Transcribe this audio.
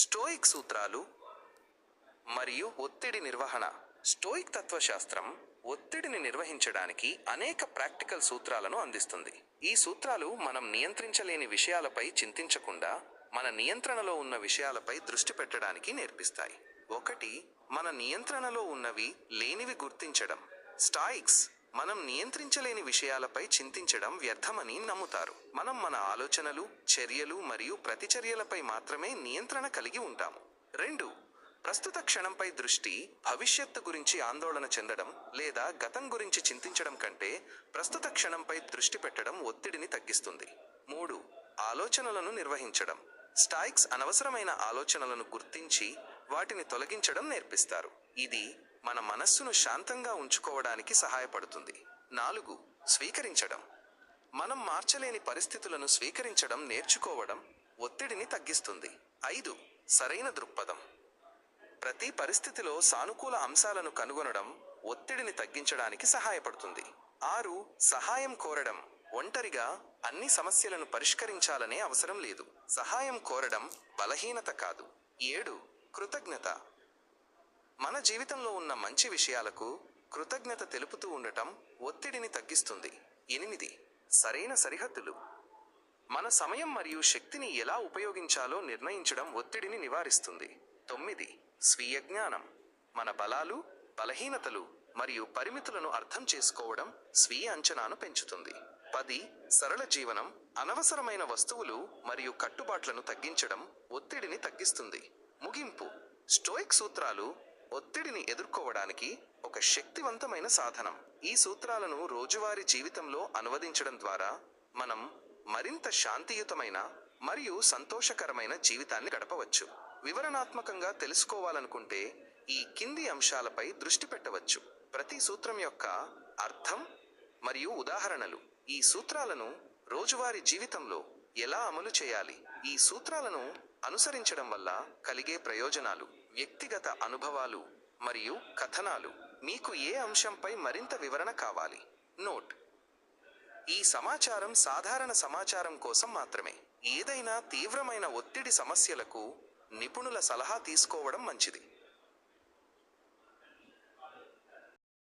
Stoic సూత్రాలు మరియు ఒత్తిడి నిర్వహణ. స్టోయిక్ తత్వశాస్త్రం ఒత్తిడిని నిర్వహించడానికి అనేక ప్రాక్టికల్ సూత్రాలను అందిస్తుంది. ఈ సూత్రాలు మనం నియంత్రించలేని విషయాలపై చింతించకుండా మన నియంత్రణలో ఉన్న విషయాలపై దృష్టి పెట్టడానికి నేర్పిస్తాయి. ఒకటి మన నియంత్రణలో ఉన్నవి లేనివి గుర్తించడం. స్టాయిక్స్ మనం నియంత్రించలేని విషయాలపై చింతించడం వ్యర్థమని నమ్ముతారు. మనం మన ఆలోచనలు చర్యలు మరియు ప్రతిచర్యలపై మాత్రమే నియంత్రణ కలిగి ఉంటాము. రెండు ప్రస్తుత క్షణంపై దృష్టి భవిష్యత్తు గురించి ఆందోళన చెందడం లేదా గతం గురించి చింతించడం కంటే ప్రస్తుత క్షణంపై దృష్టి పెట్టడం ఒత్తిడిని తగ్గిస్తుంది. మూడు ఆలోచనలను నిర్వహించడం. స్టాయిక్స్ అనవసరమైన ఆలోచనలను గుర్తించి వాటిని తొలగించడం నేర్పిస్తారు. ఇది మన మనస్సును శాంతంగా ఉంచుకోవడానికి సహాయపడుతుంది. నాలుగు స్వీకరించడం. మనం మార్చలేని పరిస్థితులను స్వీకరించడం నేర్చుకోవడం ఒత్తిడిని తగ్గిస్తుంది. ఐదు సరైన దృక్పథం. ప్రతి పరిస్థితిలో సానుకూల అంశాలను కనుగొనడం ఒత్తిడిని తగ్గించడానికి సహాయపడుతుంది. ఆరు సహాయం కోరడం. ఒంటరిగా అన్ని సమస్యలను పరిష్కరించాలనే అవసరం లేదు. సహాయం కోరడం బలహీనత కాదు. ఏడు కృతజ్ఞత. మన జీవితంలో ఉన్న మంచి విషయాలకు కృతజ్ఞత తెలుపుతూ ఉండటం ఒత్తిడిని తగ్గిస్తుంది. ఎనిమిది సరైన సరిహద్దులు. మన సమయం మరియు శక్తిని ఎలా ఉపయోగించాలో నిర్ణయించడం ఒత్తిడిని నివారిస్తుంది. తొమ్మిది స్వీయ జ్ఞానం. మన బలాలు బలహీనతలు మరియు పరిమితులను అర్థం చేసుకోవడం స్వీయ అంచనాను పెంచుతుంది. పది సరళ జీవనం అనవసరమైన వస్తువులు మరియు కట్టుబాట్లను తగ్గించడం ఒత్తిడిని తగ్గిస్తుంది. ముగింపు. స్టోయిక్ సూత్రాలు ఒత్తిడిని ఎదుర్కోవడానికి ఒక శక్తివంతమైన సాధనం. ఈ సూత్రాలను రోజువారీ జీవితంలో అనువదించడం ద్వారా మనం మరింత శాంతియుతమైన మరియు సంతోషకరమైన జీవితాన్ని గడపవచ్చు. వివరణాత్మకంగా తెలుసుకోవాలనుకుంటే ఈ కింది అంశాలపై దృష్టి పెట్టవచ్చు. ప్రతి సూత్రం యొక్క అర్థం మరియు ఉదాహరణలు. ఈ సూత్రాలను రోజువారీ జీవితంలో ఎలా అమలు చేయాలి? ఈ సూత్రాలను అనుసరించడం వల్ల కలిగే ప్రయోజనాలు వ్యక్తిగత అనుభవాలు మరియు కథనాలు. మీకు ఏ అంశంపై మరింత వివరణ కావాలి? నోట్. ఈ సమాచారం సాధారణ సమాచారం కోసం మాత్రమే. ఏదైనా తీవ్రమైన ఒత్తిడి సమస్యలకు నిపుణుల సలహా తీసుకోవడం మంచిది.